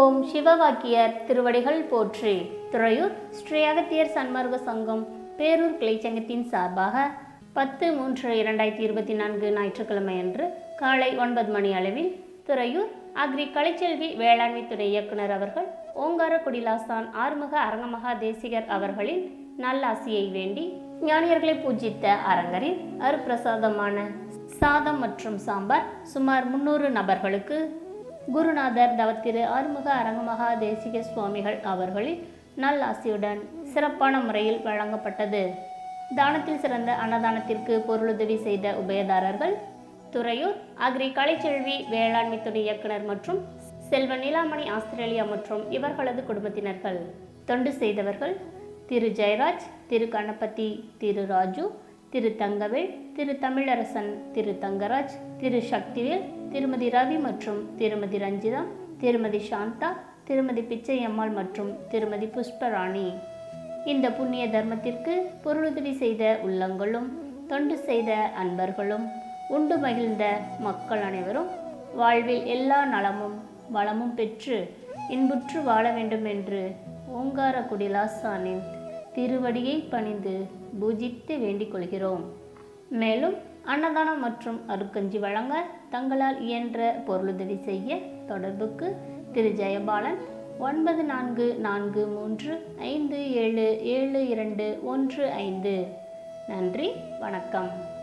ஓம் சிவவாக்கியர் திருவடிகள் போற்றி. துறையூர் ஸ்ரீ அகத்தியர் சன்மார்க்க சங்கம் பேரூர் கிளைச்சங்கத்தின் சார்பாக பத்து மூன்று இரண்டாயிரத்தி இருபத்தி நான்கு ஞாயிற்றுக்கிழமை அன்று காலை ஒன்பது மணி அளவில் துறையூர் அக்ரி கலைச்செல்வி வேளாண்மை துறை இயக்குனர் அவர்கள் ஓங்காரக்குடிலாசான் ஆறுமுக அரங்கமகா தேசிகர் அவர்களின் நல்லாசியை வேண்டி ஞானியர்களை பூஜித்த அரங்கரின் அருப்பிரசாதமான சாதம் மற்றும் சாம்பார் சுமார் முன்னூறு நபர்களுக்கு குருநாதர் தவத்திரு ஆறுமுக அரங்கமகா தேசிக சுவாமிகள் அவர்களின் நல்லாசியுடன் சிறப்பான முறையில் வழங்கப்பட்டது. தானத்தில் சிறந்த அன்னதானத்திற்கு பொருளுதவி செய்த உபயதாரர்கள் துறையூர் அக்ரி கலைச்செல்வி வேளாண்மை துணை இயக்குனர் மற்றும் செல்வ நிலாமணி ஆஸ்திரேலியா மற்றும் இவர்களது குடும்பத்தினர்கள். தொண்டு செய்தவர்கள் திரு ஜெயராஜ் திரு கணபதி திரு ராஜு திரு தங்கவேல் திரு தமிழரசன் திரு தங்கராஜ் திரு சக்திவேல் திருமதி ரவி மற்றும் திருமதி ரஞ்சிதா திருமதி சாந்தா திருமதி பிச்சையம்மாள் மற்றும் திருமதி புஷ்பராணி. இந்த புண்ணிய தர்மத்திற்கு பொருளுதவி செய்த உள்ளங்களும் தொண்டு செய்த அன்பர்களும் உண்டு மகிழ்ந்த மக்கள் அனைவரும் வாழ்வில் எல்லா நலமும் வளமும் பெற்று இன்புற்று வாழ வேண்டும் என்று ஓங்கார குடிலாசானின் திருவடியை பணிந்து பூஜித்து வேண்டிக் கொள்கிறோம். மேலும் அன்னதானம் மற்றும் அருக்கஞ்சி வழங்க தங்களால் இயன்ற பொருளுதவி செய்ய தொடர்புக்கு திரு. ஜெயபாலன் ஒன்பது நான்கு நான்கு மூன்று ஐந்து ஏழு ஏழு இரண்டு ஒன்று ஐந்து. நன்றி வணக்கம்.